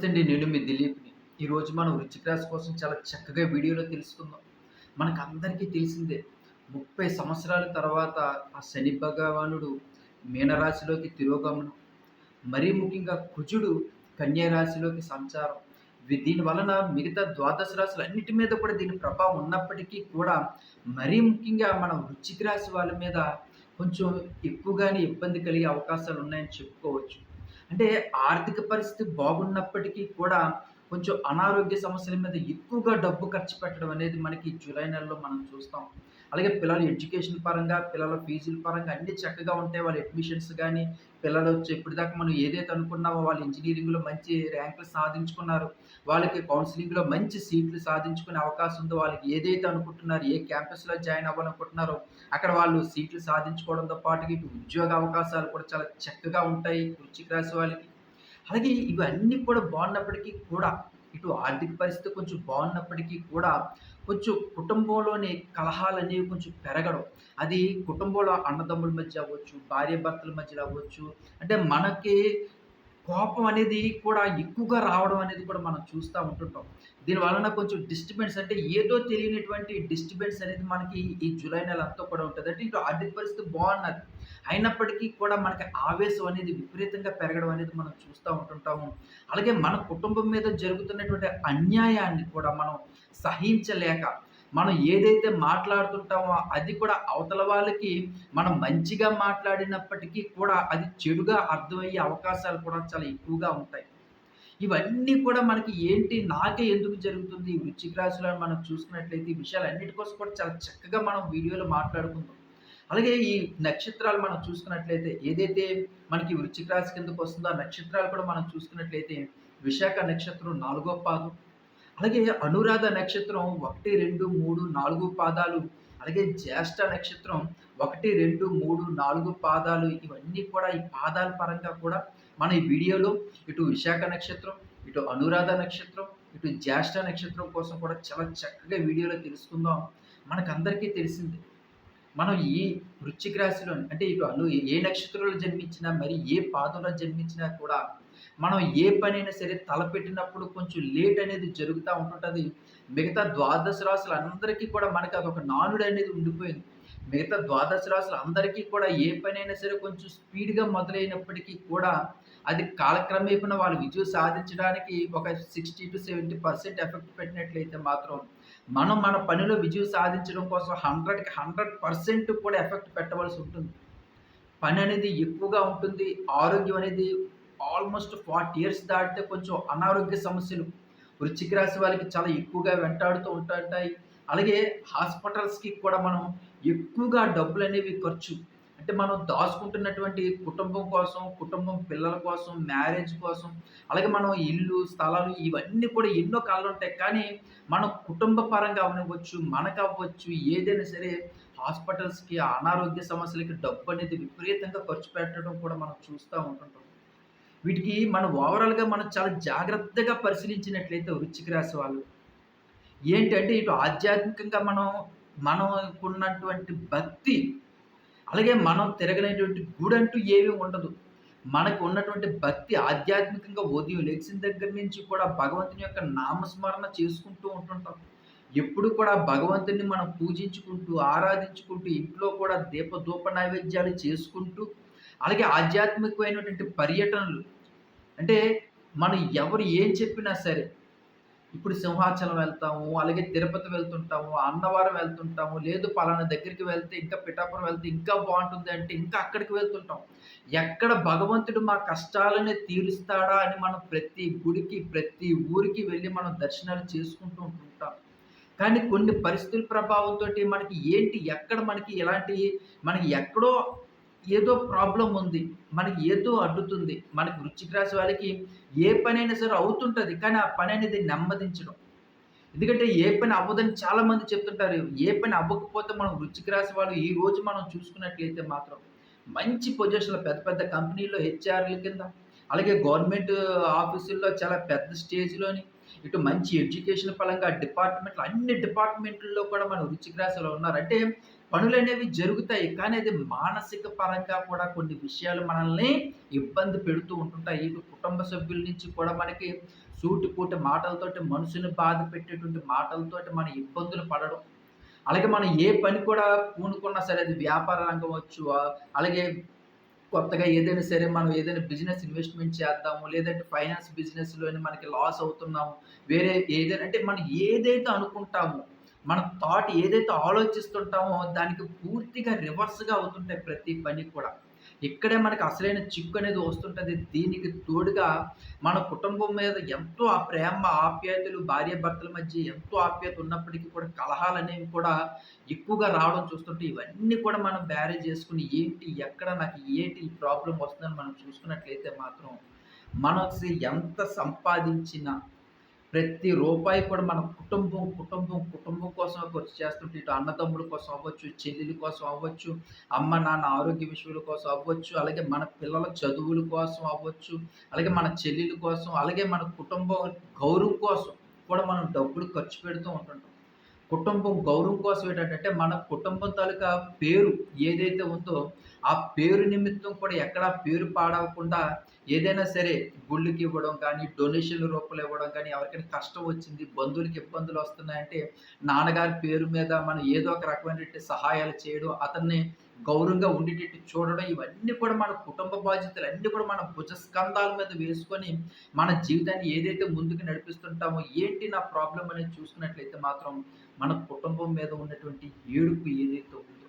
నమస్తే అండి. నేను మీ దిలీప్ని. ఈరోజు మనం వృశ్చిక రాశి కోసం చాలా చక్కగా వీడియోలో తెలుసుకుందాం. మనకు అందరికీ తెలిసిందే ముప్పై సంవత్సరాల తర్వాత ఆ శని భగవానుడు మీనరాశిలోకి తిరోగమనం. మరీ ముఖ్యంగా కుజుడు కన్యారాశిలోకి సంచారం. దీని వలన మిగతా ద్వాదశ రాశులు అన్నిటి మీద కూడా దీని ప్రభావం ఉన్నప్పటికీ కూడా మరీ ముఖ్యంగా మన వృచ్చిక రాశి వాళ్ళ మీద కొంచెం ఎక్కువగానే ఇబ్బంది కలిగే అవకాశాలు ఉన్నాయని చెప్పుకోవచ్చు. అంటే ఆర్థిక పరిస్థితి బాగున్నప్పటికీ కూడా కొంచెం అనారోగ్య సమస్యల మీద ఎక్కువగా డబ్బు ఖర్చు పెట్టడం అనేది మనకి జూలై నెలలో మనం చూస్తాం. అలాగే పిల్లల ఎడ్యుకేషన్ పరంగా పిల్లల ఫీజుల పరంగా అన్ని చక్కగా ఉంటాయి. వాళ్ళ అడ్మిషన్స్ కానీ పిల్లలు వచ్చి ఇప్పటిదాకా మనం ఏదైతే అనుకున్నామో వాళ్ళు ఇంజనీరింగ్లో మంచి ర్యాంకులు సాధించుకున్నారు. వాళ్ళకి కౌన్సిలింగ్లో మంచి సీట్లు సాధించుకునే అవకాశం ఉందో. వాళ్ళకి ఏదైతే అనుకుంటున్నారు ఏ క్యాంపస్లో జాయిన్ అవ్వాలనుకుంటున్నారో అక్కడ వాళ్ళు సీట్లు సాధించుకోవడంతో పాటు ఇటు ఉద్యోగ అవకాశాలు కూడా చాలా చక్కగా ఉంటాయి వృశ్చిక రాశి వాళ్ళకి. అలాగే ఇవన్నీ కూడా బాగున్నప్పటికీ కూడా ఇటు ఆర్థిక పరిస్థితి కొంచెం బాగున్నప్పటికీ కూడా కొంచెం కుటుంబంలోని కలహాలన్నీ కొంచెం పెరగడం. అది కుటుంబంలో అన్నదమ్ముల మధ్య అవ్వచ్చు భార్య భర్తల మధ్యలో అవ్వచ్చు అంటే మనకి కోపం అనేది కూడా ఎక్కువగా రావడం అనేది కూడా మనం చూస్తూ ఉంటుంటాం. దీని వలన కొంచెం డిస్టర్బెన్స్ అంటే ఏదో తెలియనటువంటి డిస్టర్బెన్స్ అనేది మనకి ఈ జూలై నెల అంతా కూడా ఉంటుంది. అంటే ఇటు ఆర్థిక పరిస్థితి బాగున్నది. అయినప్పటికీ కూడా మనకి ఆవేశం అనేది విపరీతంగా పెరగడం అనేది మనం చూస్తూ ఉంటుంటాము. అలాగే మన కుటుంబం మీద జరుగుతున్నటువంటి అన్యాయాన్ని కూడా మనం సహించలేక మనం ఏదైతే మాట్లాడుతుంటామో అది కూడా అవతల వాళ్ళకి మనం మంచిగా మాట్లాడినప్పటికీ కూడా అది చెడుగా అర్థమయ్యే అవకాశాలు కూడా చాలా ఎక్కువగా ఉంటాయి. ఇవన్నీ కూడా మనకి ఏంటి నాకే ఎందుకు జరుగుతుంది? వృచ్చిక రాశులను మనం చూసుకున్నట్లయితే ఈ విషయాలు అన్నిటి కోసం కూడా చాలా చక్కగా మనం వీడియోలో మాట్లాడుకుందాం. అలాగే ఈ నక్షత్రాలు మనం చూసుకున్నట్లయితే ఏదైతే మనకి వృచ్చిక రాశి కిందకు వస్తుందో ఆ నక్షత్రాలు కూడా మనం చూసుకున్నట్లయితే విశాఖ నక్షత్రం నాలుగో పాదం అలాగే అనురాధ నక్షత్రం ఒకటి రెండు మూడు నాలుగు పాదాలు అలాగే జ్యేష్ఠ నక్షత్రం ఒకటి రెండు మూడు నాలుగు పాదాలు ఇవన్నీ కూడా ఈ పాదాల పరంగా కూడా మన ఈ వీడియోలో ఇటు విశాఖ నక్షత్రం ఇటు అనురాధ నక్షత్రం ఇటు జ్యేష్ఠ నక్షత్రం కోసం కూడా చాలా చక్కగా వీడియోలో తెలుసుకుందాం. మనకందరికీ తెలిసింది మనం ఈ వృశ్చిక రాశిలో అంటే ఇటు అను ఏ నక్షత్రంలో జన్మించినా మరి ఏ పాదంలో జన్మించినా కూడా మనం ఏ పనైనా సరే తలపెట్టినప్పుడు కొంచెం లేట్ అనేది జరుగుతూ ఉంటుంటుంది. మిగతా ద్వాదశ రాశులు అందరికీ కూడా మనకి అదొక నానుడు అనేది ఉండిపోయింది. మిగతా ద్వాదశ రాశులు అందరికీ కూడా ఏ పనైనా సరే కొంచెం స్పీడ్గా మొదలైనప్పటికీ కూడా అది కాలక్రమేపన వాళ్ళు విజయం సాధించడానికి ఒక sixty to seventy percent effect పెట్టినట్లయితే మాత్రం మనం మన పనిలో విజయం సాధించడం కోసం హండ్రెడ్కి హండ్రెడ్ పర్సెంట్ కూడా ఎఫెక్ట్ పెట్టవలసి ఉంటుంది. పని అనేది ఎక్కువగా ఉంటుంది. ఆరోగ్యం అనేది ఆల్మోస్ట్ ఫార్టీ ఇయర్స్ దాటితే కొంచెం అనారోగ్య సమస్యలు. వృశ్చిక రాశి వాళ్ళకి చాలా ఎక్కువగా వెంటాడుతూ ఉంటుంటాయి అలాగే హాస్పిటల్స్కి కూడా మనం ఎక్కువగా డబ్బులు అనేవి ఖర్చు. అంటే మనం దాచుకుంటున్నటువంటి కుటుంబం కోసం కుటుంబం పిల్లల కోసం మ్యారేజ్ కోసం అలాగే మనం ఇల్లు స్థలాలు ఇవన్నీ కూడా ఎన్నో కాళ్ళు ఉంటాయి. కానీ మనం కుటుంబ పరంగా అవ్వచ్చు మనకు అవ్వచ్చు ఏదైనా సరే హాస్పిటల్స్కి అనారోగ్య సమస్యలకి డబ్బు అనేది విపరీతంగా ఖర్చు పెట్టడం కూడా మనం చూస్తూ ఉంటుంటాం. వీటికి మనం ఓవరాల్గా మనం చాలా జాగ్రత్తగా పరిశీలించినట్లయితే వృచ్చిక రాశి వాళ్ళు ఏంటంటే ఇటు ఆధ్యాత్మికంగా మనం మనకున్నటువంటి భక్తి అలాగే మనం తిరగలేటువంటి గుడి అంటూ ఏమీ ఉండదు. మనకు ఉన్నటువంటి భక్తి ఆధ్యాత్మికంగా ఉదయం లేచిన దగ్గర నుంచి కూడా భగవంతుని యొక్క నామస్మరణ చేసుకుంటూ ఉంటుంటాం. ఎప్పుడు కూడా భగవంతుని మనం పూజించుకుంటూ ఆరాధించుకుంటూ ఇంట్లో కూడా దీప ధూప నైవేద్యాలు చేసుకుంటూ అలాగే ఆధ్యాత్మికమైనటువంటి పర్యటనలు. అంటే మనం ఎవరు ఏం చెప్పినా సరే ఇప్పుడు సింహాచలం వెళ్తాము అలాగే తిరుపతి వెళ్తుంటాము అన్నవరం వెళ్తుంటాము లేదు పలానా దగ్గరికి వెళ్తే ఇంకా పిఠాపురం వెళ్తే ఇంకా బాగుంటుంది అంటే ఇంకా అక్కడికి వెళ్తుంటాం. ఎక్కడ భగవంతుడు మా కష్టాలని తీరుస్తాడా అని మనం ప్రతి గుడికి ప్రతి ఊరికి వెళ్ళి మనం దర్శనాలు చేసుకుంటూ ఉంటుంటాం కానీ కొన్ని పరిస్థితుల ప్రభావంతో మనకి ఏంటి ఎక్కడ మనకి ఎలాంటి మనకి ఎక్కడో ఏదో ప్రాబ్లం ఉంది మనకి ఏదో అడ్డుతుంది మనకి వృచ్చిక రాశి వాళ్ళకి ఏ పనైనా సరే అవుతుంటుంది కానీ ఆ పని అనేది నెమ్మదించడం ఎందుకంటే ఏ పని అవ్వదని చాలామంది చెప్తుంటారు ఏ పని అవ్వకపోతే మనం వృచ్చిక రాశి వాళ్ళు ఈ రోజు మనం చూసుకున్నట్లయితే మాత్రం మంచి పొజిషన్లో పెద్ద పెద్ద కంపెనీల్లో హెచ్ఆర్ల కింద అలాగే గవర్నమెంట్ ఆఫీసుల్లో చాలా పెద్ద స్టేజ్‌లోని ఇటు మంచి ఎడ్యుకేషన్ పరంగా డిపార్ట్మెంట్‌లు అన్ని డిపార్ట్మెంట్లలో కూడా మన వృచ్చిక రాశిలో ఉన్నారు. అంటే పనులనేవి జరుగుతాయి. కానీ అది మానసిక పరంగా కూడా కొన్ని విషయాలు మనల్ని ఇబ్బంది పెడుతూ ఉంటుంటాయి. ఇవి కుటుంబ సభ్యుల నుంచి కూడా మనకి సూటిపూటి మాటలతోటి మనసుని బాధ పెట్టేటువంటి మాటలతోటి మన ఇబ్బందులు పడడం. అలాగే మనం ఏ పని కూడా పూనుకున్నా సరే అది వ్యాపార రంగం వచ్చు అలాగే కొత్తగా ఏదైనా సరే మనం ఏదైనా బిజినెస్ ఇన్వెస్ట్‌మెంట్ చేద్దాము. లేదంటే ఫైనాన్స్ బిజినెస్లోనే మనకి లాస్ అవుతున్నాము. వేరే ఏదైనా అంటే మనం ఏదైతే అనుకుంటామో, మన థాట్ ఏదైతే ఆలోచిస్తుంటామో దానికి పూర్తిగా రివర్స్‌గా అవుతుంటాయి ప్రతి పని కూడా. ఇక్కడే మనకు అసలైన చిక్కు అనేది వస్తుంటుంది దీనికి తోడుగా మన కుటుంబం మీద ఎంతో ఆ ప్రేమ, ఆప్యాయతలు భార్యాభర్తల మధ్య ఎంతో ఆప్యాయత ఉన్నప్పటికీ కూడా కలహాలనేవి కూడా ఎక్కువగా రావడం చూస్తుంటే ఇవన్నీ కూడా మనం బ్యారేజ్ చేసుకుని ఏంటి, ఎక్కడ నాకు ఏంటి ప్రాబ్లం వస్తుందని మనం చూసుకున్నట్లయితే మాత్రం మనం ఎంత సంపాదించినా ప్రతి రూపాయి కూడా మన కుటుంబం, కుటుంబం, కుటుంబం కోసం ఖర్చు చేస్తుంటే ఇటు అన్నదమ్ముల కోసం అవ్వచ్చు, చెల్లెల కోసం అవ్వచ్చు, అమ్మ, నాన్న ఆరోగ్య విషయాల కోసం అవ్వచ్చు, అలాగే మన పిల్లల చదువుల కోసం అవ్వచ్చు, అలాగే మన చెల్లెల కోసం, అలాగే మన కుటుంబం గౌరవం కోసం కూడా మనం డబ్బులు ఖర్చు పెడుతూ ఉంటుంటాం. కుటుంబం గౌరవం కోసం ఏంటంటే మన కుటుంబం తాలూకా పేరు ఏదైతే ఉందో ఆ పేరు నిమిత్తం కూడా ఎక్కడ పేరు పాడవకుండా ఏదైనా సరే గుళ్ళకి ఇవ్వడం కానీ డొనేషన్ల రూపంలో ఇవ్వడం కానీ ఎవరికైనా కష్టం వచ్చింది బంధువులకి ఇబ్బందులు వస్తున్నాయంటే నాన్నగారి పేరు మీద మనం ఏదో ఒక రకమైనటువంటి సహాయాలు చేయడం అతన్ని గౌరవంగా ఉండేటట్టు చూడడం ఇవన్నీ కూడా మన కుటుంబ బాధ్యతలు అన్నీ కూడా మన భుజస్కంధాల మీద వేసుకొని మన జీవితాన్ని ఏదైతే ముందుకు నడిపిస్తుంటామో ఏంటి నా ప్రాబ్లం అనేది చూసుకున్నట్లయితే మాత్రం మన కుటుంబం మీద ఉన్నటువంటి ఏడుపు ఏదైతే ఉందో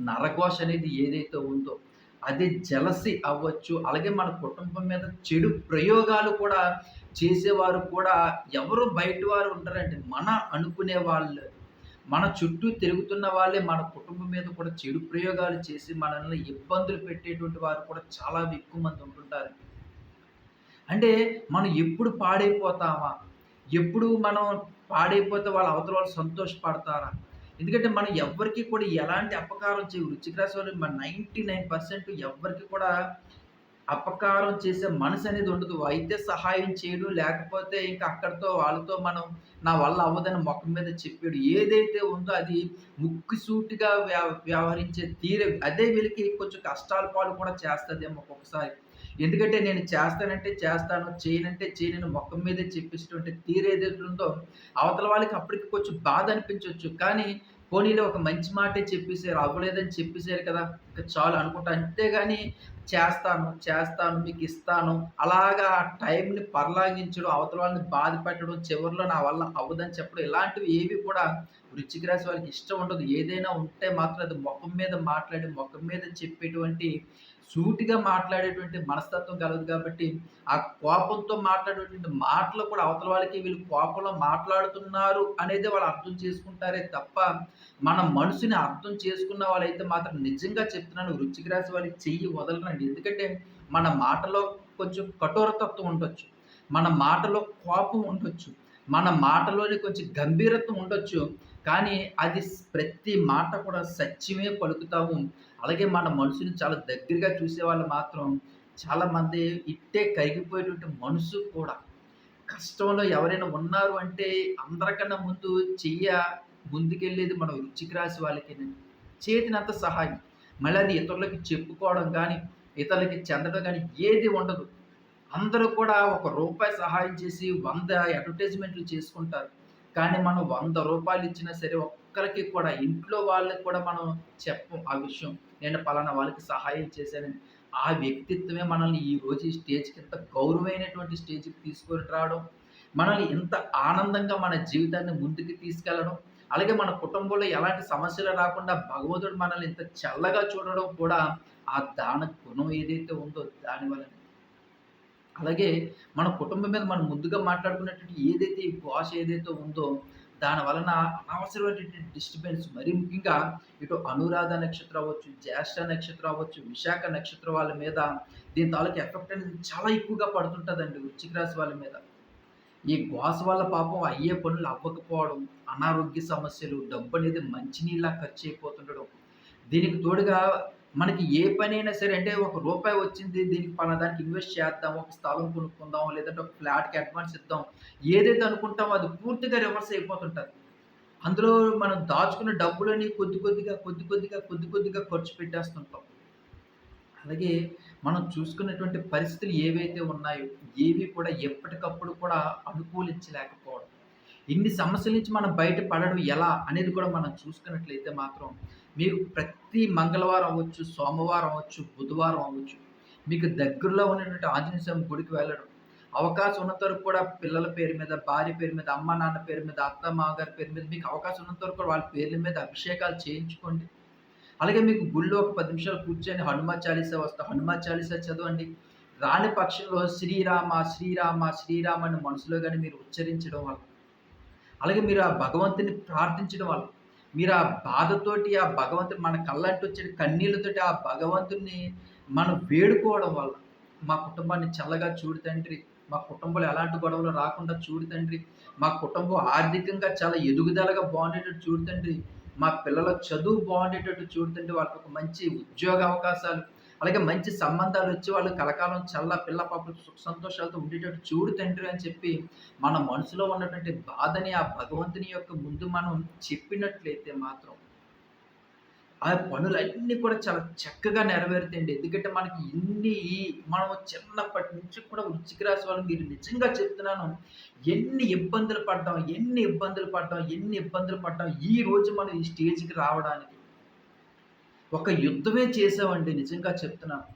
నరఘోష అనేది ఏదైతే ఉందో అది జలసి అవ్వచ్చు. అలాగే మన కుటుంబం మీద చెడు ప్రయోగాలు కూడా చేసేవారు కూడా ఎవరు బయట వారు ఉంటారండి మన అనుకునే వాళ్ళు మన చుట్టూ తిరుగుతున్న వాళ్ళే మన కుటుంబం మీద కూడా చెడు ప్రయోగాలు చేసి మనల్ని ఇబ్బందులు పెట్టేటువంటి వారు కూడా చాలా ఎక్కువ మంది ఉంటుంటారు. అంటే మనం ఎప్పుడు పాడైపోతామా? ఎప్పుడు మనం పాడైపోతే వాళ్ళ అవతల వాళ్ళు సంతోషపడతారా? ఎందుకంటే మనం ఎవ్వరికీ కూడా ఎలాంటి అపకారం చేయ వృశ్చిక రాశి వాళ్ళు మన నైంటీ నైన్ పర్సెంట్ ఎవ్వరికి కూడా అపకారం చేసే మనసు అనేది ఉండదు. అయితే సహాయం చేయడు, లేకపోతే ఇంక అక్కడితో వాళ్ళతో మనం నా వల్ల అవ్వదని మొఖం మీద చెప్పాడు. ఏదైతే ఉందో అది ముక్కుసూటిగా వ్యవ వ్యవహరించే తీరే అదే వీళ్ళకి కొంచెం కష్టాల పాలు కూడా చేస్తుందేమో ఒక్కొక్కసారి. ఎందుకంటే నేను చేస్తానంటే చేస్తాను, చేయనంటే చేయనని మొఖం మీదే చెప్పేసేటువంటి తీరేదైతే ఉందో అవతల వాళ్ళకి అప్పటికి కొంచెం బాధ అనిపించవచ్చు కానీ పోనీలే ఒక మంచి మాటే చెప్పేసారు. అవ్వలేదని చెప్పేశారు కదా! ఇంక చాలు అనుకుంటా. అంతేగాని చేస్తాను, చేస్తాను, మీకు ఇస్తాను అలాగా టైంని పర్లాగించడం, అవతల వాళ్ళని బాధ పెట్టడం, చివరిలో నా వల్ల అవ్వదని చెప్పడం ఇలాంటివి ఏవి కూడా వృచ్చిక రాశి వాళ్ళకి ఇష్టం ఉండదు. ఏదైనా ఉంటే మాత్రం అది ముఖం మీద మాట్లాడి, ముఖం మీద చెప్పేటువంటి సూటిగా మాట్లాడేటువంటి మనస్తత్వం కలదు కాబట్టి, ఆ కోపంతో మాట్లాడేటువంటి మాటలు కూడా అవతల వాళ్ళకి వీళ్ళు కోపంలో మాట్లాడుతున్నారు అనేది వాళ్ళు అర్థం చేసుకుంటారే తప్ప, మన మనసుని అర్థం చేసుకున్న వాళ్ళైతే మాత్రం నిజంగా చెప్తున్నాను రుచికి రాశి వాళ్ళకి చెయ్యి వదలనండి ఎందుకంటే మన మాటలో కొంచెం కఠోరతత్వం ఉండొచ్చు. మన మాటలో కోపం ఉండొచ్చు. మన మాటలోని కొంచెం గంభీరత్వం ఉండొచ్చు. కానీ అది ప్రతి మాట కూడా సత్యమే పలుకుతాము. అలాగే మన మనసుని చాలా దగ్గరగా చూసే వాళ్ళు మాత్రం చాలామంది ఇట్టే కరిగిపోయేటువంటి మనసు కూడా. కష్టంలో ఎవరైనా ఉన్నారు అంటే అందరికన్నా ముందు చెయ్య ముందుకెళ్ళేది మన రుచికి రాసి వాళ్ళకేనండి. చేతినంత సహాయం. మళ్ళీ అది ఇతరులకి చెప్పుకోవడం కానీ ఇతరులకి చెందడం కానీ ఏది ఉండదు. అందరూ కూడా ఒక రూపాయి సహాయం చేసి వంద అడ్వర్టైజ్‌మెంట్‌లు చేసుకుంటారు. కానీ మనం వంద రూపాయలు ఇచ్చినా సరే ఒక్కరికి కూడా ఇంట్లో వాళ్ళకి కూడా మనం చెప్పం ఆ విషయం. నేను పలానా వాళ్ళకి సహాయం చేశానని. ఆ వ్యక్తిత్వమే మనల్ని ఈరోజు ఈ స్టేజ్‌కి ఇంత గౌరవమైనటువంటి స్టేజ్‌కి తీసుకొని రావడం, మనల్ని ఇంత ఆనందంగా మన జీవితాన్ని ముందుకు తీసుకెళ్ళడం అలాగే మన కుటుంబంలో ఎలాంటి సమస్యలు రాకుండా భగవంతుడు మనల్ని ఇంత చల్లగా చూడడం కూడా ఆ దాన గుణం ఏదైతే ఉందో దానివల్ల అలాగే మన కుటుంబం మీద మనం ముందుగా మాట్లాడుకున్నటువంటి ఏదైతే ఈ భాష ఏదైతే ఉందో దాని వలన అనవసరమైనటువంటి డిస్టర్బెన్స్ మరీ ముఖ్యంగా ఇటు అనురాధ నక్షత్రం అవ్వచ్చు, జ్యేష్ఠ నక్షత్రం అవ్వచ్చు, విశాఖ నక్షత్రం వాళ్ళ మీద దీని తాలూకు ఎఫెక్ట్ అనేది చాలా ఎక్కువగా పడుతుంటుందండి వృశ్చిక రాశి వాళ్ళ మీద. ఈ గ్వాస వల్ల పాపం అయ్యే పనులు అవ్వకపోవడం, అనారోగ్య సమస్యలు, డబ్బు అనేది మంచినీళ్ళ ఖర్చు ఖర్చయిపోతుండడం. దీనికి తోడుగా మనకి ఏ పని అయినా సరే అంటే ఒక రూపాయి వచ్చింది దీనికి పలానా దానికి ఇన్వెస్ట్ చేద్దాం ఒక స్థలం కొనుక్కుందాం లేదంటే ఒక ఫ్లాట్‌కి అడ్వాన్స్ ఇద్దాం. ఏదైతే అనుకుంటామో అది పూర్తిగా రివర్స్ అయిపోతుంటుంది అందులో మనం దాచుకున్న డబ్బులని కొద్ది కొద్దిగా, కొద్ది కొద్దిగా, కొద్ది కొద్దిగా ఖర్చు పెట్టేస్తుంటాం. అలాగే మనం చూసుకున్నటువంటి పరిస్థితులు ఏవైతే ఉన్నాయో, ఏవి కూడా ఎప్పటికప్పుడు కూడా అనుకూలించలేకపోవడం. ఇన్ని సమస్యల నుంచి మనం బయట పడడం ఎలా అనేది కూడా మనం చూసుకున్నట్లయితే మాత్రం, మీరు ప్రతి మంగళవారం అవ్వచ్చు, సోమవారం అవ్వచ్చు, బుధవారం అవ్వచ్చు, మీకు దగ్గరలో ఉన్నటువంటి ఆంజనేయ స్వామి గుడికి వెళ్ళడం. అవకాశం ఉన్నంత వరకు కూడా పిల్లల పేరు మీద, భార్య పేరు మీద, అమ్మ, నాన్న పేరు మీద, అత్త, మామగారి పేరు మీద మీకు అవకాశం ఉన్నంత వరకు కూడా వాళ్ళ పేర్ల మీద అభిషేకాలు చేయించుకోండి. అలాగే మీకు గుళ్ళో ఒక పది నిమిషాలు కూర్చొని హనుమాన్ చాలీసా వస్తే హనుమాన్ చాలీసా చదవండి. రాని పక్షంలో శ్రీరామ, శ్రీరామ, శ్రీరామ అని మనసులో కానీ మీరు ఉచ్చరించడం వల్ల అలాగే మీరు ఆ భగవంతుని ప్రార్థించడం వల్ల మీరు ఆ బాధతోటి ఆ భగవంతుని మన కళ్ళంటి వచ్చే కన్నీళ్ళతోటి ఆ భగవంతుడిని మనం వేడుకోవడం వల్ల మా కుటుంబాన్ని చల్లగా చూడు తండ్రి. మా కుటుంబంలో ఎలాంటి గొడవలు రాకుండా చూడు తండ్రి. మా కుటుంబం ఆర్థికంగా చాలా ఎదుగుదలగా బాగుండేటట్టు చూడు తండ్రి. మా పిల్లల చదువు బాగుండేటట్టు చూడు తండ్రి. వాళ్ళకి ఒక మంచి ఉద్యోగ అవకాశాలు, అలాగే మంచి సంబంధాలు వచ్చి వాళ్ళు కలకాలం చల్ల పిల్ల పాపలు సుఖ సంతోషాలతో ఉండేటట్టు చూడు తండ్రి అని చెప్పి, మన మనసులో ఉన్నటువంటి బాధని ఆ భగవంతుని యొక్క ముందు మనం చెప్పినట్లయితే మాత్రం ఆ పనులన్నీ కూడా చాలా చక్కగా నెరవేరుతాయండి. ఎందుకంటే మనకి ఇన్ని మనం చిన్నప్పటి నుంచి కూడా వృశ్చిక రాశి వాళ్ళు మీరు నిజంగా చెప్తున్నాను. ఎన్ని ఇబ్బందులు పడ్డాం, ఎన్ని ఇబ్బందులు పడ్డాం, ఎన్ని ఇబ్బందులు పడ్డాం. ఈ రోజు మనం ఈ స్టేజ్‌కి రావడానికి. ఒక యుద్ధమే చేసామండి నిజంగా చెప్తున్నాను.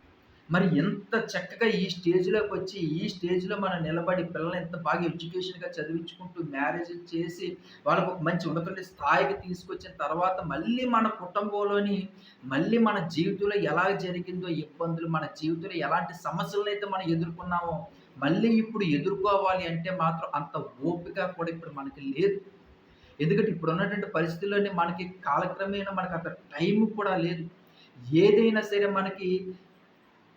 మరి ఎంత చక్కగా ఈ స్టేజ్లోకి వచ్చి ఈ స్టేజ్‌లో మనం నిలబడి పిల్లల్ని ఎంత బాగా ఎడ్యుకేషన్‌గా చదివించుకుంటూ, మ్యారేజ్ చేసి, వాళ్ళకు ఒక మంచి ఉన్నతమైన స్థాయికి తీసుకొచ్చిన తర్వాత, మళ్ళీ మన కుటుంబంలోని మళ్ళీ మన జీవితంలో ఎలా జరిగిందో ఇబ్బందులు, మన జీవితంలో ఎలాంటి సమస్యలనైతే మనం ఎదుర్కొన్నామో, మళ్ళీ ఇప్పుడు ఎదుర్కోవాలి అంటే మాత్రం అంత ఓపిక కూడా ఇప్పుడు మనకి లేదు. ఎందుకంటే ఇప్పుడు ఉన్నటువంటి పరిస్థితుల్లోనే మనకి కాలక్రమేణా మనకంత టైం కూడా లేదు. ఏదైనా సరే మనకి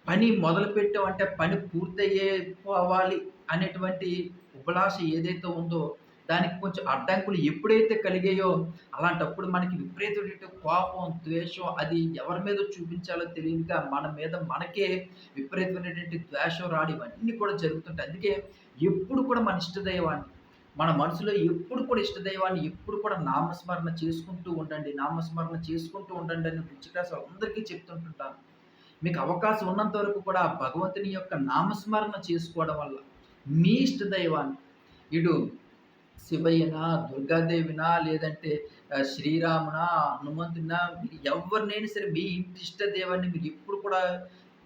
పని మొదలుపెట్టామంటే పని పూర్తయ్యే పోవాలి అనేటువంటి అభిలాష ఏదైతే ఉందో, దానికి కొంచెం అడ్డంకులు ఎప్పుడైతే కలిగాయో, అలాంటప్పుడు మనకి విపరీతమైనటువంటి కోపం, ద్వేషం అది ఎవరి మీద చూపించాలో తెలియక మన మీద మనకే విపరీతమైనటువంటి ద్వేషం రాడు ఇవన్నీ కూడా జరుగుతుంటాయి. అందుకే ఎప్పుడు కూడా మన ఇష్టదైవాన్ని, మన మనసులో ఎప్పుడు కూడా ఇష్టదైవాన్ని ఎప్పుడు కూడా నామస్మరణ చేసుకుంటూ ఉండండి. నామస్మరణ చేసుకుంటూ ఉండండి అని వృశ్చిక అందరికీ చెప్తుంటుంటాను. మీకు అవకాశం ఉన్నంత వరకు కూడా ఆ భగవంతుని యొక్క నామస్మరణ చేసుకోవడం వల్ల మీ ఇష్ట దైవాన్ని ఇటు శివయ్యనా, దుర్గాదేవినా లేదంటే శ్రీరామునా, హనుమంతునా మీరు ఎవరినైనా సరే మీ ఇంటి ఇష్ట దైవాన్ని మీరు ఎప్పుడు కూడా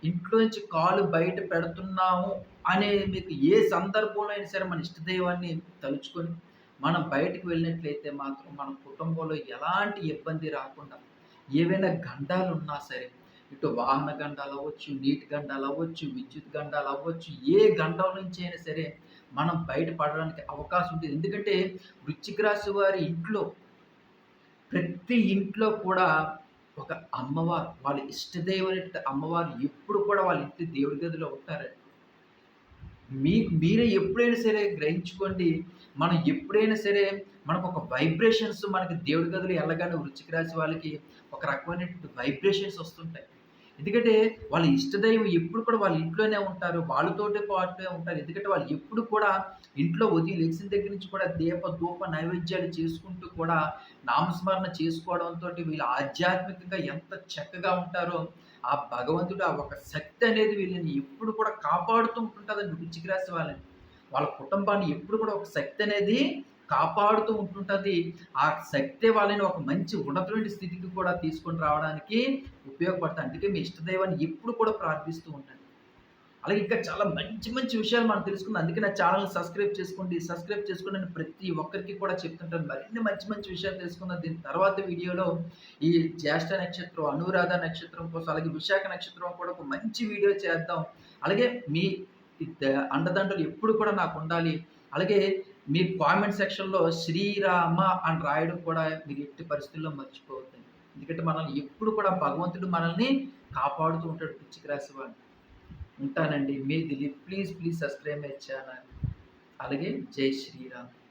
ఇంట్లో నుంచి కాలు బయట పెడుతున్నాము అనే మీకు ఏ సందర్భంలో అయినా సరే మన ఇష్ట దైవాన్ని తలుచుకొని మనం బయటకు వెళ్ళినట్లయితే మాత్రం మన కుటుంబంలో ఎలాంటి ఇబ్బంది రాకుండా ఏవైనా గండాలు ఉన్నా సరే ఇటు వాహన గండాలు అవ్వచ్చు, నీటి గండాలు అవ్వచ్చు, విద్యుత్ గండాలు అవ్వచ్చు, ఏ గండం నుంచి అయినా సరే మనం బయట పడడానికి అవకాశం ఉంటుంది. ఎందుకంటే వృచ్చిక రాశి వారి ఇంట్లో ప్రతి ఇంట్లో కూడా ఒక అమ్మవారు వాళ్ళ ఇష్టదైవమైనటువంటి అమ్మవారు ఎప్పుడు కూడా వాళ్ళ ఇంటి దేవుడి గదిలో ఉంటారండి. మీకు మీరే ఎప్పుడైనా సరే గ్రహించుకోండి. మనం ఎప్పుడైనా సరే మనకు ఒక వైబ్రేషన్స్ మనకి దేవుడి గదిలో వెళ్ళగానే వృచ్చిక రాశి వాళ్ళకి ఒక రకమైన వైబ్రేషన్స్ వస్తుంటాయి. ఎందుకంటే వాళ్ళ ఇష్టదైవం ఎప్పుడు కూడా వాళ్ళ ఇంట్లోనే ఉంటారు. వాళ్ళతోటే పాటే ఉంటారు. ఎందుకంటే వాళ్ళు ఎప్పుడు కూడా ఇంట్లో ఉదయం లెక్సిన దగ్గర నుంచి కూడా దీప, ధూప నైవేద్యాలు చేసుకుంటూ కూడా నామస్మరణ చేసుకోవడంతోటి వీళ్ళు ఆధ్యాత్మికంగా ఎంత చక్కగా ఉంటారో, ఆ భగవంతుడు ఆ ఒక శక్తి అనేది వీళ్ళని ఎప్పుడు కూడా కాపాడుతూ ఉంటుంటదండి రుచికి రాసి వాళ్ళని. వాళ్ళ కుటుంబాన్ని ఎప్పుడు కూడా ఒక శక్తి అనేది కాపాడుతూ ఉంటుంటుంది ఆ శక్తి వాళ్ళని ఒక మంచి ఉన్నతమైన స్థితికి కూడా తీసుకొని రావడానికి ఉపయోగపడుతుంది అందుకే మీ ఇష్టదైవాన్ని ఎప్పుడు కూడా ప్రార్థిస్తూ ఉంటాను అలాగే ఇంకా చాలా మంచి మంచి విషయాలు మనం తెలుసుకుందాం. అందుకే నా ఛానల్ సబ్స్క్రైబ్ చేసుకోండి. సబ్స్క్రైబ్ చేసుకోండి నేను ప్రతి ఒక్కరికి కూడా చెప్తుంటాను. మరిన్ని మంచి మంచి విషయాలు తెలుసుకుందాం. దీని తర్వాత వీడియోలో ఈ జ్యేష్ఠ నక్షత్రం, అనురాధ నక్షత్రం కోసం అలాగే విశాఖ నక్షత్రం కూడా ఒక మంచి వీడియో చేద్దాం. అలాగే మీ అండదండలు ఎప్పుడు కూడా నాకు ఉండాలి అలాగే మీ కామెంట్ సెక్షన్‌లో శ్రీరామ అని రాయడం కూడా మీరు ఎట్టి పరిస్థితుల్లో మర్చిపోవద్దండి. ఎందుకంటే మనల్ని ఎప్పుడు కూడా భగవంతుడు మనల్ని కాపాడుతూ ఉంటాడు పిచ్చికి రాసేవాడిని ఉంటానండి. మీ Dilip. Please, please subscribe my channel. అలాగే జై శ్రీరామ్.